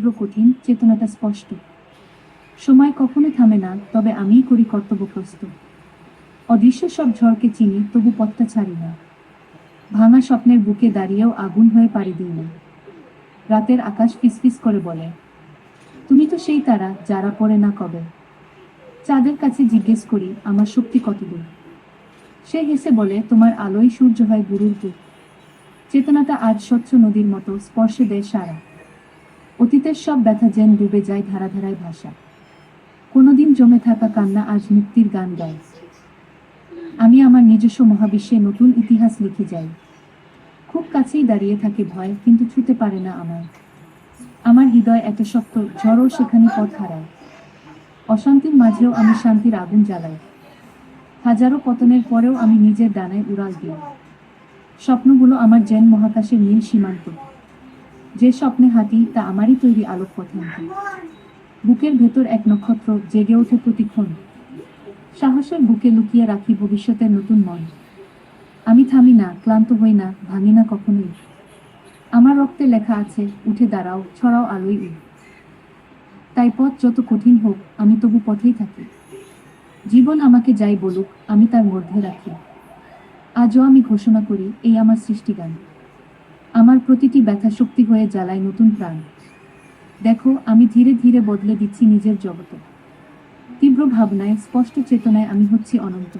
তীব্র কঠিন, চেতনাটা স্পষ্ট। সময় কখনো থামে না, তবে আমিই করি কর্তব্যগ্রস্ত অদৃশ্য সব ঝড়কে চিনি, তবু পথটা ছাড়ি না। ভাঙা স্বপ্নের বুকে দাঁড়িয়েও আগুন হয়ে পাড়ি দিই না। রাতের আকাশ ফিসফিস করে বলে, তুমি তো সেই তারা, যারা পড়ে না কবে। চাঁদের কাছে জিজ্ঞেস করি, আমার শক্তি কতদূর? সে হেসে বলে, তোমার আলোয় সূর্য হয় গুরুর চেতনাটা আজ স্বচ্ছ নদীর মতো, স্পর্শে দেয় সারা। অতীতের সব ব্যথা যেন ডুবে যায় ধারা ধারায় ভাষা কোনোদিন জমে থাকা কান্না আজ মুক্তির গান গায়। আমি আমার নিজস্ব মহাবিশ্বে নতুন ইতিহাস লিখে যাই। খুব কাছেই দাঁড়িয়ে থাকে ভয়, কিন্তু ছুতে পারে না আমার আমার হৃদয় এত শক্ত ঝড়ও সেখানে পথ হারায়। অশান্তির মাঝেও আমি শান্তির আগুন জ্বালাই। হাজারো পতনের পরেও আমি নিজের ডানায় উড়াল দিই। স্বপ্নগুলো আমার জেন মহাকাশের নীল সীমান্ত। যে স্বপ্নে হাতি তা আমারই তৈরি আলোক পথান্তি বুকের ভেতর এক নক্ষত্র জেগে ওঠে প্রতিক্ষণ। সাহসের বুকে লুকিয়ে রাখি ভবিষ্যতের নতুন মন। আমি থামি না, ক্লান্ত হই না, ভাঙি না কখনোই। আমার রক্তে লেখা আছে, উঠে দাঁড়াও, ছড়াও আলোই তাই পথ যত কঠিন হোক, আমি তবু পথেই থাকি। জীবন আমাকে যাই বলুক, আমি তার মধ্যে রাখি। আজও আমি ঘোষণা করি, এই আমার সৃষ্টিগান। আমার প্রতিটি ব্যথা শক্তি হয়ে জ্বালায় নতুন প্রাণ। দেখো, আমি ধীরে ধীরে বদলে দিচ্ছি নিজের জগতে। তীব্র ভাবনায়, স্পষ্ট চেতনায় আমি হচ্ছি অনন্ত।